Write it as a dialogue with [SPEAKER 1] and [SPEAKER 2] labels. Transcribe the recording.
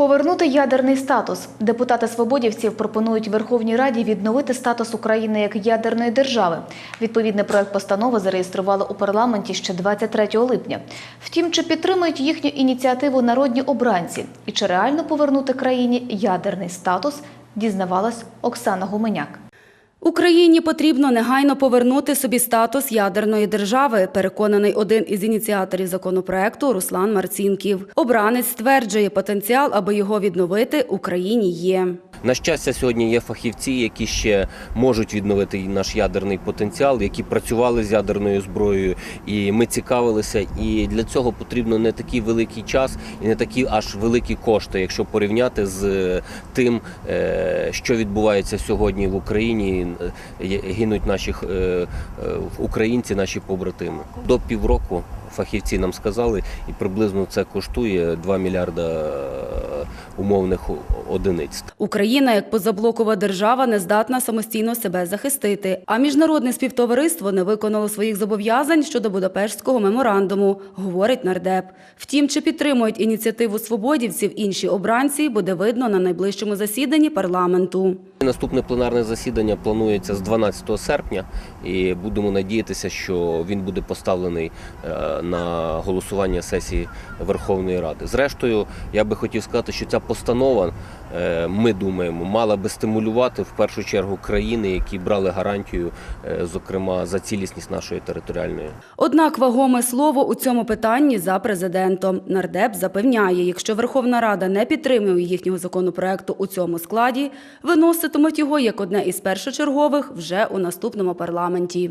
[SPEAKER 1] Повернути ядерний статус. Депутати свободівців пропонують Верховній Раді відновити статус України як ядерної держави. Відповідний проект постанови зареєстрували у парламенті ще 23 липня. Втім, чи підтримують їхню ініціативу народні обранці і чи реально повернути країні ядерний статус, дізнавалась Оксана Гуменяк.
[SPEAKER 2] Україні потрібно негайно повернути собі статус ядерної держави, переконаний один із ініціаторів законопроекту Руслан Марцінків. Обранець стверджує, потенціал, аби його відновити, Україні є.
[SPEAKER 3] На щастя, сьогодні є фахівці, які ще можуть відновити наш ядерний потенціал, які працювали з ядерною зброєю, і ми цікавилися. І для цього потрібно не такий великий час і не такі аж великі кошти, якщо порівняти з тим, е, що відбувається сьогодні в Україні. Е, Гинуть наші е, е, українці, наші побратими. До півроку фахівці нам сказали, і приблизно це коштує 2 мільярда умовних одиниць.
[SPEAKER 2] Україна, як позаблокова держава, не здатна самостійно себе захистити. А міжнародне співтовариство не виконало своїх зобов'язань щодо Будапештського меморандуму, говорить нардеп. Втім, чи підтримують ініціативу свободівців інші обранці, буде видно на найближчому засіданні парламенту.
[SPEAKER 3] Наступне пленарне засідання планується з 12 серпня, і будемо надіятися, що він буде поставлений е, на голосування сесії Верховної Ради. Зрештою, я би хотів сказати, що ця постанова, е, ми думаємо, мала би стимулювати в першу чергу країни, які брали гарантію, е, зокрема за цілісність нашої територіальної.
[SPEAKER 2] Однак вагоме слово у цьому питанні за президентом. Нардеп запевняє, якщо Верховна Рада не підтримує їхнього законопроекту у цьому складі, виноситимуть його як одне із першочергових вже у наступному парламенті.